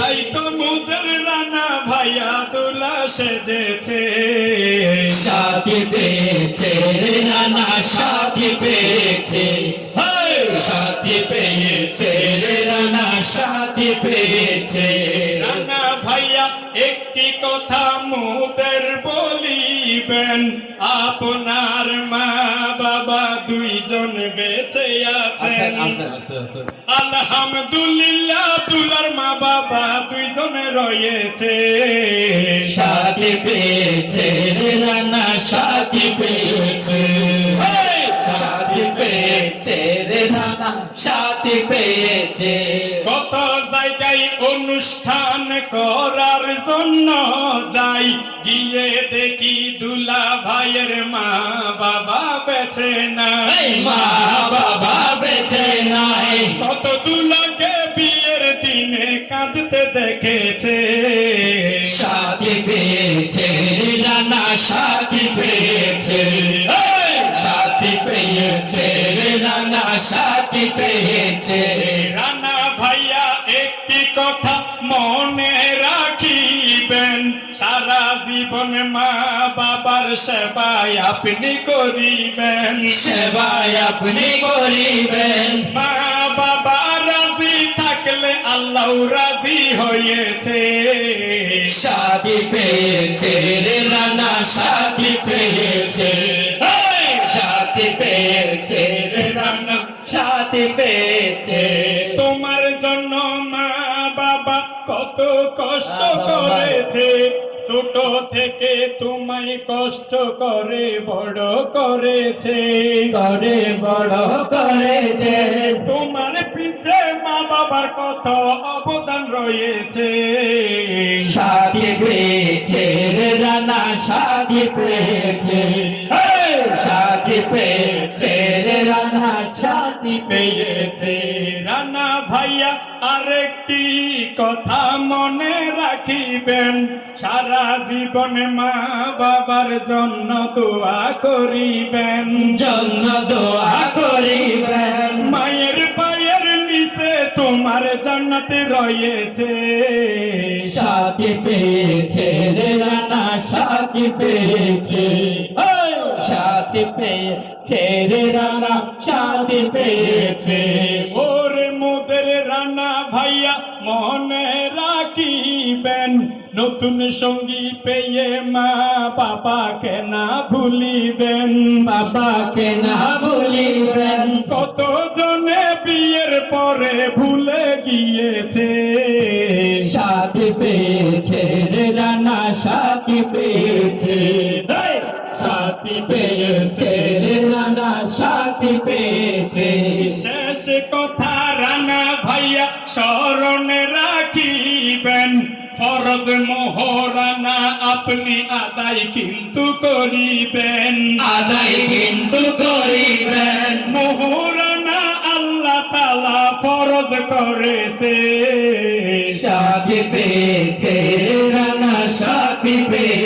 তাই তো মুদের রানা ভাইয়া দুলা সেজেছে। সাথে পেয়েছে রে নানা সাথী পেয়েছে। সাথে সাথী পেয়েছে রে নানা সাথী পেয়েছে। রানা ভাইয়া একটি কথা মুদের বলিবেন আপনার মা বাবা দুইজন বেঁচে আছেন। আলহামদুলিল্লাহ দুলার মা বাবা দুইজন রয়েছে। সাথী পেয়েছে নানা সাথী পেয়েছে সাথী পেয়েছে। কত জায়গায় অনুষ্ঠান করার জন্য যাই গিয়ে দেখি দুলা ভাইয়ের মা বাবা বেছে না মা বাবা বেঁচে নাই। কত দুলাকে বিয়ের দিনে কাঁদতে দেখেছে। সাথী পেয়েছে। সাথী পেয়েছে। রানা ভাইয়া একটি কথা মনে রাখিবেন সারা জীবন মা বাবার সেবায় আপনি করিবেন। সেবায় আপনি করিবেন। মা বাবা রাজি থাকলে আল্লাহ রাজি হয়েছে। সাথী পেয়েছে রে নানা সাথী পেয়েছে। পেয়েছে তোমার জন্য মা বাবা কত কষ্ট করেছে। ছোট থেকে তোমায় কষ্ট করে বড় করেছে। করে বড় করেছে। তোমার পিছে মা বাবার কত অবদান রয়েছে। সাথী পেয়েছে রানা সাথী পেয়েছে! সাথী সাথী পেয়েছে। রানা ভাইয়া আরেকটি কথা মনে রাখিবেন। সারা জীবন মা বাবার জন্য দোয়া করিবেন। জন্য দোয়া করিবেন। মায়ের পায়ের নিচে তোমার জান্নাতে রয়েছে। সাথী পেয়েছে রে রানা সাথী পেয়েছে! সাথী পেয়েছে রে রানা সাথী পেয়েছে। রাখিবেন নতুন সঙ্গী পেয়ে মা বাবাকে না ভুলিবেন। বাবাকে না ভুলিবেন। কত জনে বিয়ের পরে ভুলে গিয়েছে। সাথী পেয়েছে রে রানা সাথী পেয়েছে! সাথী পেয়েছে রে রানা সাথী পেয়েছে। ফরজ মোহরানা আপনি আদায় কিন্তু করিবেন। আদায় কিন্তু করিবেন। মোহরানা আল্লাহ তালা ফরজ করেছে। সাথী পেয়েছে রানা সাথী পেয়েছে পেয়েছে।